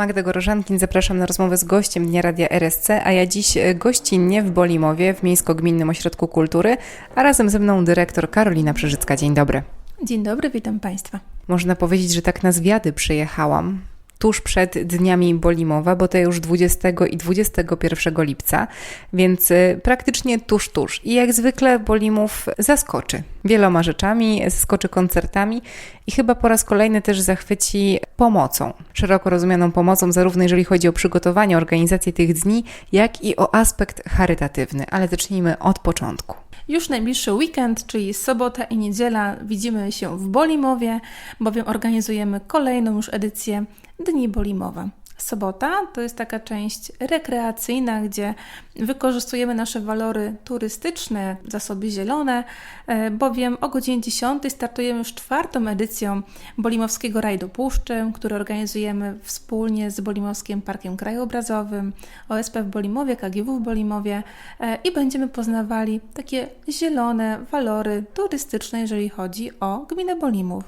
Magda Gorożankin, zapraszam na rozmowę z gościem Dnia Radia RSC, a ja dziś e, gościnnie w Bolimowie, w Miejsko-Gminnym Ośrodku Kultury, a razem ze mną dyrektor Karolina Przeżycka. Dzień dobry. Dzień dobry, witam Państwa. Można powiedzieć, że tak na zwiady przyjechałam tuż przed dniami Bolimowa, bo to już 20 i 21 lipca, więc y, praktycznie tuż, tuż. I jak zwykle Bolimów zaskoczy wieloma rzeczami, zaskoczy koncertami i chyba po raz kolejny też zachwyci pomocą, szeroko rozumianą pomocą, zarówno jeżeli chodzi o przygotowanie, organizację tych dni, jak i o aspekt charytatywny. Ale zacznijmy od początku. Już najbliższy weekend, czyli sobota i niedziela, widzimy się w Bolimowie, bowiem organizujemy kolejną już edycję Dni Bolimowa. Sobota to jest taka część rekreacyjna, gdzie wykorzystujemy nasze walory turystyczne, zasoby zielone, e, bowiem o godzinie 10 startujemy już czwartą edycją Bolimowskiego Rajdu Puszczy, który organizujemy wspólnie z Bolimowskim Parkiem Krajobrazowym, OSP w Bolimowie, KGW w Bolimowie e, i będziemy poznawali takie zielone walory turystyczne, jeżeli chodzi o gminę Bolimów.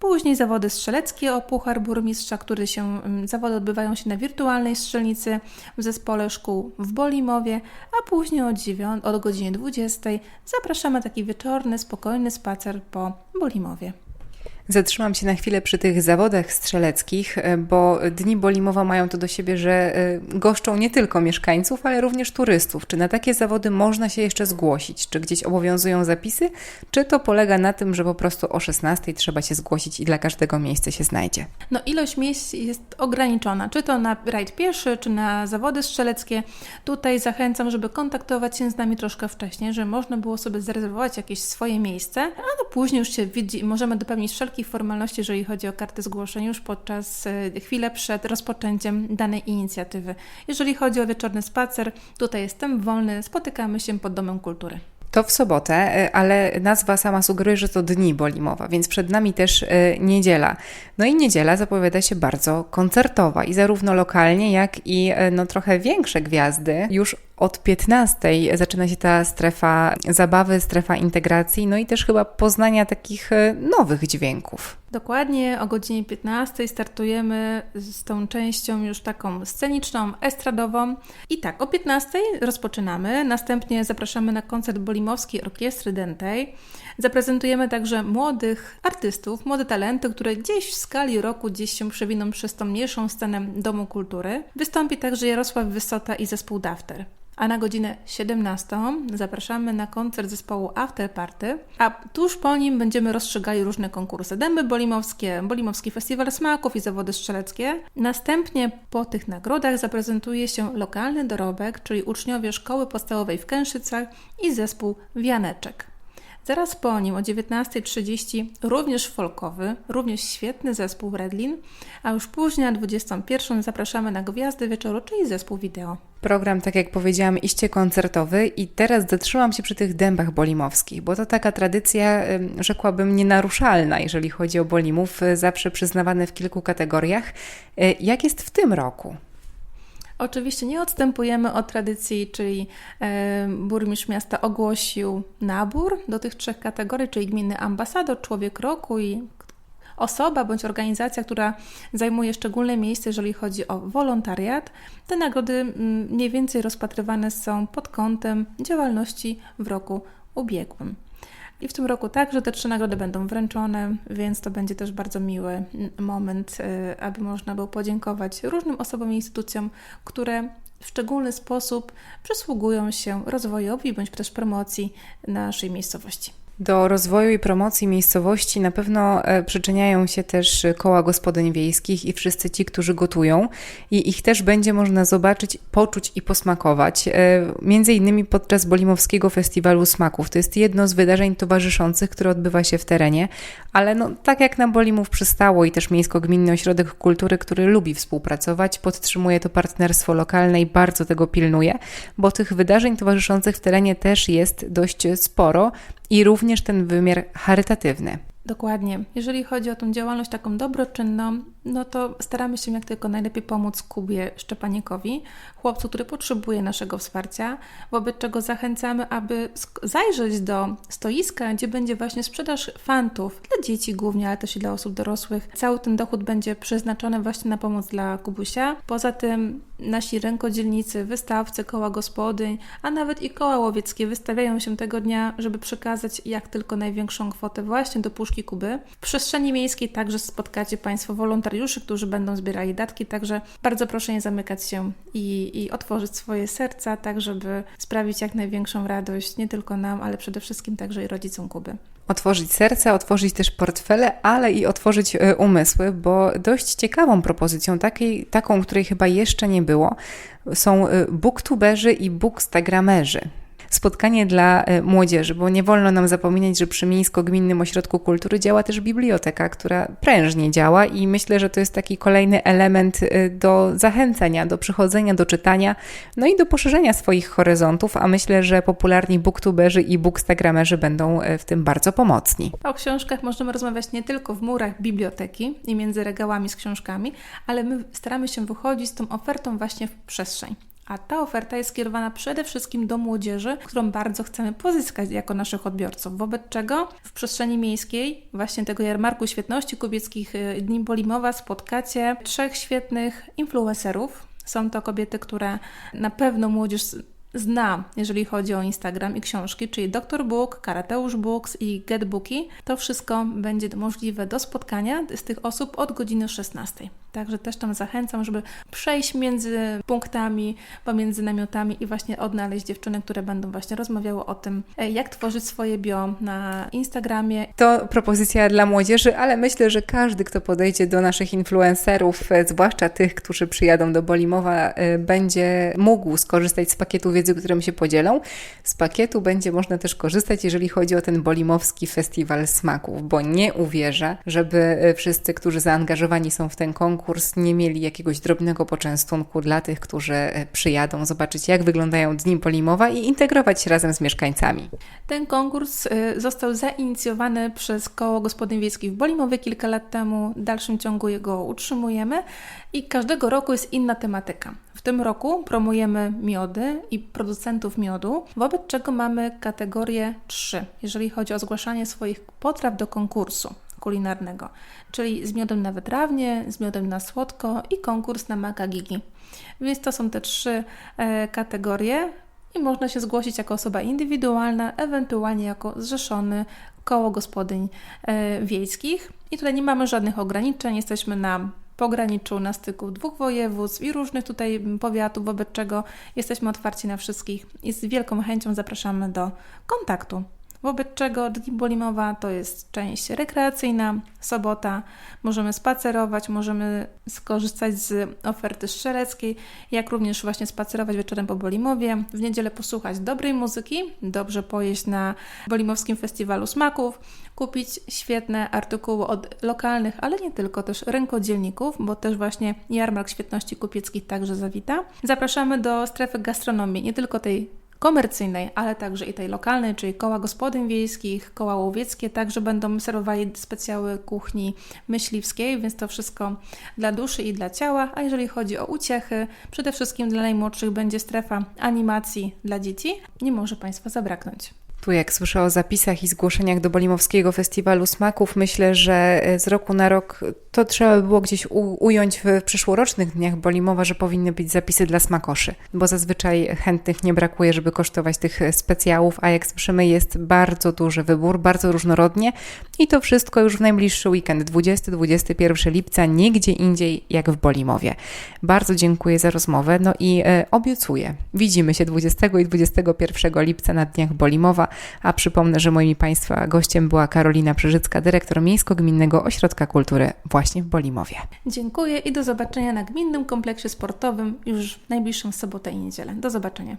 Później zawody strzeleckie o Puchar Burmistrza, które się, mm, zawody odbywają się na wirtualnej strzelnicy w zespole szkół w Bolimowie, a później od, 9, od godziny 20 zapraszamy taki wieczorny, spokojny spacer po Bolimowie. Zatrzymam się na chwilę przy tych zawodach strzeleckich, e, bo Dni Bolimowa mają to do siebie, że e, goszczą nie tylko mieszkańców, ale również turystów. Czy na takie zawody można się jeszcze zgłosić? Czy gdzieś obowiązują zapisy? Czy to polega na tym, że po prostu o 16 trzeba się zgłosić i dla każdego miejsce się znajdzie? No ilość miejsc jest ograniczona, czy to na rajd pieszy, czy na zawody strzeleckie. Tutaj zachęcam, żeby kontaktować się z nami troszkę wcześniej, żeby można było sobie zarezerwować jakieś swoje miejsce, a no później już się widzi, możemy dopełnić wszelkie formalności, jeżeli chodzi o karty zgłoszeń, już podczas e, chwilę przed rozpoczęciem danej inicjatywy. Jeżeli chodzi o wieczorny spacer, tutaj jestem wolny, spotykamy się pod Domem Kultury. To w sobotę, e, ale nazwa sama sugeruje, że to dni Bolimowa, więc przed nami też e, niedziela. No i niedziela zapowiada się bardzo koncertowa i zarówno lokalnie, jak i no, trochę większe gwiazdy już od 15 zaczyna się ta strefa zabawy, strefa integracji, no i też chyba poznania takich e, nowych dźwięków. Dokładnie o godzinie 15 startujemy z tą częścią już taką sceniczną, estradową. I tak, o 15 rozpoczynamy. Następnie zapraszamy na koncert Bolimowskiej Orkiestry Dentej. Zaprezentujemy także młodych artystów, młode talenty, które gdzieś w skali roku gdzieś się przewiną przez tą mniejszą scenę Domu Kultury. Wystąpi także Jarosław Wysota i zespół Dafter a na godzinę 17 zapraszamy na koncert zespołu After Party, a tuż po nim będziemy rozstrzygali różne konkursy. Dęby bolimowskie, Bolimowski Festiwal Smaków i zawody strzeleckie. Następnie po tych nagrodach zaprezentuje się lokalny dorobek, czyli uczniowie szkoły podstawowej w Kęszycach i zespół Wianeczek. Zaraz po nim o 19.30 również folkowy, również świetny zespół Redlin, a już później na 21.00 zapraszamy na Gwiazdy Wieczoru, czyli zespół wideo. Program, tak jak powiedziałam, iście koncertowy i teraz zatrzymam się przy tych dębach bolimowskich, bo to taka tradycja, rzekłabym, nienaruszalna, jeżeli chodzi o bolimów, zawsze przyznawane w kilku kategoriach. E, jak jest w tym roku? Oczywiście nie odstępujemy od tradycji, czyli e, burmistrz miasta ogłosił nabór do tych trzech kategorii, czyli gminy ambasador, człowiek roku i osoba bądź organizacja, która zajmuje szczególne miejsce, jeżeli chodzi o wolontariat. Te nagrody mniej więcej rozpatrywane są pod kątem działalności w roku ubiegłym. I w tym roku także te trzy nagrody będą wręczone, więc to będzie też bardzo miły moment, y, aby można było podziękować różnym osobom i instytucjom, które w szczególny sposób przysługują się rozwojowi bądź też promocji naszej miejscowości. Do rozwoju i promocji miejscowości na pewno e, przyczyniają się też koła gospodyń wiejskich i wszyscy ci, którzy gotują i ich też będzie można zobaczyć, poczuć i posmakować. E, między innymi podczas Bolimowskiego Festiwalu Smaków. To jest jedno z wydarzeń towarzyszących, które odbywa się w terenie, ale no, tak jak na Bolimów przystało i też Miejsko-Gminny Ośrodek Kultury, który lubi współpracować, podtrzymuje to partnerstwo lokalne i bardzo tego pilnuje, bo tych wydarzeń towarzyszących w terenie też jest dość sporo i również ten wymiar charytatywny. Dokładnie. Jeżeli chodzi o tą działalność taką dobroczynną, no to staramy się jak tylko najlepiej pomóc Kubie Szczepanikowi, chłopcu, który potrzebuje naszego wsparcia, wobec czego zachęcamy, aby zajrzeć do stoiska, gdzie będzie właśnie sprzedaż fantów dla dzieci głównie, ale też i dla osób dorosłych. Cały ten dochód będzie przeznaczony właśnie na pomoc dla Kubusia. Poza tym nasi rękodzielnicy, wystawcy, koła gospodyń, a nawet i koła łowieckie wystawiają się tego dnia, żeby przekazać jak tylko największą kwotę właśnie do puszki Kuby. W przestrzeni miejskiej także spotkacie Państwo wolontariuszy, którzy będą zbierali datki, także bardzo proszę nie zamykać się i, i otworzyć swoje serca, tak żeby sprawić jak największą radość nie tylko nam, ale przede wszystkim także i rodzicom Kuby. Otworzyć serca, otworzyć też portfele, ale i otworzyć e, umysły, bo dość ciekawą propozycją, takiej, taką, której chyba jeszcze nie było, są e, booktuberzy i bookstagramerzy. Spotkanie dla e, młodzieży, bo nie wolno nam zapominać, że przy Miejsko-Gminnym Ośrodku Kultury działa też biblioteka, która prężnie działa i myślę, że to jest taki kolejny element e, do zachęcenia, do przychodzenia, do czytania, no i do poszerzenia swoich horyzontów, a myślę, że popularni booktuberzy i bookstagramerzy będą e, w tym bardzo pomocni. O książkach możemy rozmawiać nie tylko w murach biblioteki i między regałami z książkami, ale my staramy się wychodzić z tą ofertą właśnie w przestrzeń. A ta oferta jest skierowana przede wszystkim do młodzieży, którą bardzo chcemy pozyskać jako naszych odbiorców. Wobec czego w przestrzeni miejskiej, właśnie tego jarmarku świetności kubieckich y, Dni Bolimowa, spotkacie trzech świetnych influencerów. Są to kobiety, które na pewno młodzież zna, jeżeli chodzi o Instagram i książki, czyli Dr. Book, Karateusz Books i Get Booki. To wszystko będzie możliwe do spotkania z tych osób od godziny 16. Także też tam zachęcam, żeby przejść między punktami, pomiędzy namiotami i właśnie odnaleźć dziewczyny, które będą właśnie rozmawiały o tym, e, jak tworzyć swoje bio na Instagramie. To propozycja dla młodzieży, ale myślę, że każdy, kto podejdzie do naszych influencerów, e, zwłaszcza tych, którzy przyjadą do Bolimowa, e, będzie mógł skorzystać z pakietu wiedzy, którym się podzielą. Z pakietu będzie można też korzystać, jeżeli chodzi o ten bolimowski festiwal smaków, bo nie uwierzę, żeby e, wszyscy, którzy zaangażowani są w ten konkurs, nie mieli jakiegoś drobnego poczęstunku dla tych, którzy e, przyjadą, zobaczyć jak wyglądają dni Bolimowa i integrować się razem z mieszkańcami. Ten konkurs y, został zainicjowany przez Koło Gospodyń Wiejskich w Bolimowie kilka lat temu. W dalszym ciągu jego utrzymujemy i każdego roku jest inna tematyka. W tym roku promujemy miody i producentów miodu, wobec czego mamy kategorię 3, jeżeli chodzi o zgłaszanie swoich potraw do konkursu kulinarnego, czyli z miodem na wytrawnie, z miodem na słodko i konkurs na maka gigi. Więc to są te trzy e, kategorie i można się zgłosić jako osoba indywidualna, ewentualnie jako zrzeszony koło gospodyń e, wiejskich. I tutaj nie mamy żadnych ograniczeń, jesteśmy na pograniczu, na styku dwóch województw i różnych tutaj powiatów, wobec czego jesteśmy otwarci na wszystkich i z wielką chęcią zapraszamy do kontaktu. Wobec czego Dni Bolimowa to jest część rekreacyjna, sobota, możemy spacerować, możemy skorzystać z oferty strzeleckiej, jak również właśnie spacerować wieczorem po Bolimowie, w niedzielę posłuchać dobrej muzyki, dobrze pojeść na Bolimowskim Festiwalu Smaków, kupić świetne artykuły od lokalnych, ale nie tylko, też rękodzielników, bo też właśnie Jarmark Świetności Kupieckich także zawita. Zapraszamy do strefy gastronomii, nie tylko tej komercyjnej, ale także i tej lokalnej, czyli koła gospodyń wiejskich, koła łowieckie, także będą serwowali specjały kuchni myśliwskiej, więc to wszystko dla duszy i dla ciała. A jeżeli chodzi o uciechy, przede wszystkim dla najmłodszych będzie strefa animacji dla dzieci. Nie może Państwa zabraknąć. Tu jak słyszę o zapisach i zgłoszeniach do Bolimowskiego Festiwalu Smaków, myślę, że e, z roku na rok to trzeba by było gdzieś u- ująć w przyszłorocznych dniach Bolimowa, że powinny być zapisy dla smakoszy, bo zazwyczaj chętnych nie brakuje, żeby kosztować tych specjałów, a jak słyszymy jest bardzo duży wybór, bardzo różnorodnie i to wszystko już w najbliższy weekend, 20-21 lipca, nigdzie indziej jak w Bolimowie. Bardzo dziękuję za rozmowę, no i e, obiecuję, widzimy się 20 i 21 lipca na dniach Bolimowa, a przypomnę, że moim Państwa gościem była Karolina Przeżycka, dyrektor Miejsko-Gminnego Ośrodka Kultury właśnie w Bolimowie. Dziękuję i do zobaczenia na Gminnym Kompleksie Sportowym już w najbliższą sobotę i niedzielę. Do zobaczenia.